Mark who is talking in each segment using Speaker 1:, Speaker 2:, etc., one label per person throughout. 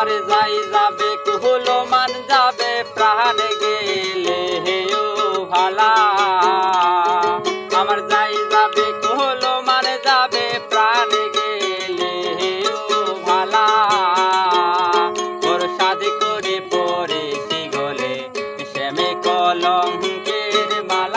Speaker 1: আমার যাই যাবে কুহুলো মান যাবে, প্রাণ গেলে হেও ভালা। আমার যাই যাবে কুহুলো মান যাবে, প্রাণ গেলে হেও ভালা। ওর সাথে করে পড়েছি গলে, শ্যামে কলঙ্কের মালা।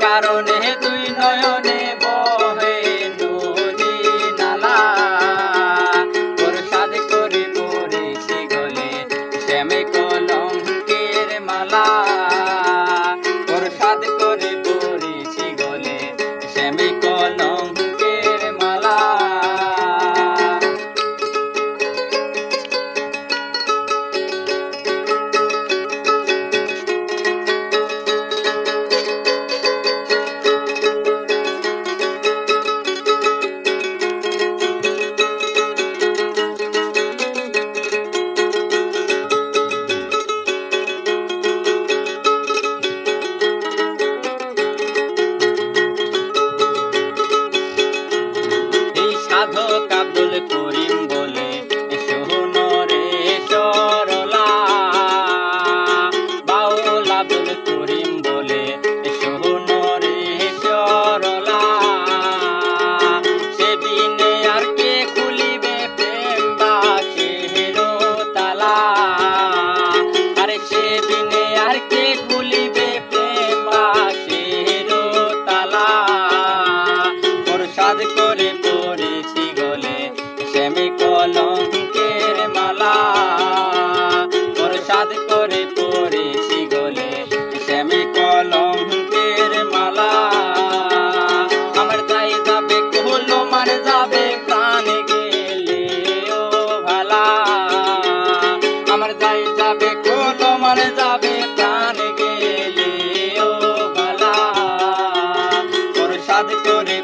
Speaker 1: কারণে তুই নয় I've been doing.